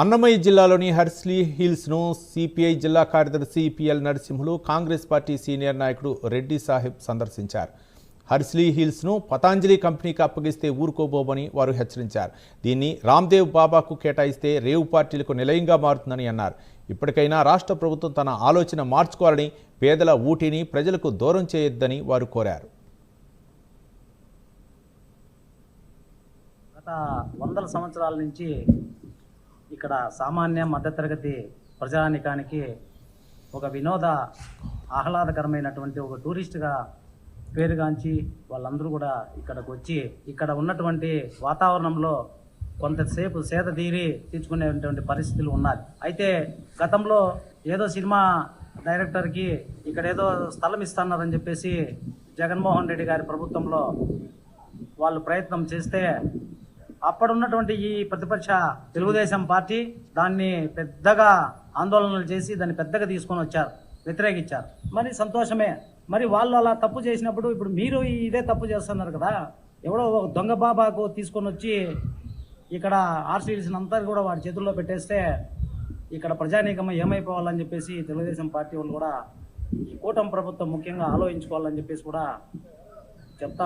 అన్నమయ్య జిల్లాలోని హర్స్లీ హిల్స్ను సిపిఐ జిల్లా కార్యదర్శి P L Narasimhulu Congress party senior నాయకుడు రెడ్డి సాహెబ్ సందర్శించారు. హర్స్లీ హిల్స్ను పతాంజలి కంపెనీకి అప్పగిస్తే ఊరుకోబోమని వారు హెచ్చరించారు. దీన్ని రామ్దేవ్ బాబాకు కేటాయిస్తే రేవు పార్టీలకు నిలయంగా మారుతుందని అన్నారు. ఇప్పటికైనా రాష్ట్ర ప్రభుత్వం తన ఆలోచన మార్చుకోవాలని పేదల ఊటిని ప్రజలకు దూరం చేయొద్దని వారు కోరారు. గత వందల సంవత్సరాల నుంచి ఇక్కడ సామాన్య మధ్యతరగతి ప్రజానికానికి ఒక వినోద ఆహ్లాదకరమైనటువంటి ఒక టూరిస్ట్గా పేరుగాంచి వాళ్ళందరూ కూడా ఇక్కడికి వచ్చి ఇక్కడ ఉన్నటువంటి వాతావరణంలో కొంతసేపు సేద తీరి తీర్చుకునేటువంటి పరిస్థితులు ఉన్నాయి. అయితే గతంలో ఏదో సినిమా డైరెక్టర్కి ఇక్కడ ఏదో స్థలం ఇస్తున్నారని చెప్పేసి జగన్మోహన్ రెడ్డి గారి ప్రభుత్వంలో వాళ్ళు ప్రయత్నం చేస్తే అప్పుడున్నటువంటి ఈ ప్రతిపక్ష తెలుగుదేశం పార్టీ దాన్ని పెద్దగా ఆందోళనలు చేసి దాన్ని పెద్దగా తీసుకొని వచ్చారు వ్యతిరేకించారు. మరి సంతోషమే. మరి వాళ్ళు అలా తప్పు చేసినప్పుడు ఇప్పుడు మీరు ఇదే తప్పు చేస్తున్నారు కదా. ఎవడో ఒక దొంగ బాబాకు తీసుకొని వచ్చి ఇక్కడ ఆర్సీడీసీని అంతా కూడా వాడి చేతుల్లో పెట్టేస్తే ఇక్కడ ప్రజానీకం ఏమైపోవాలని చెప్పేసి తెలుగుదేశం పార్టీ వాళ్ళు కూడా ఈ కూటమి ప్రభుత్వం ముఖ్యంగా ఆలోచించుకోవాలని చెప్పేసి కూడా చెప్తా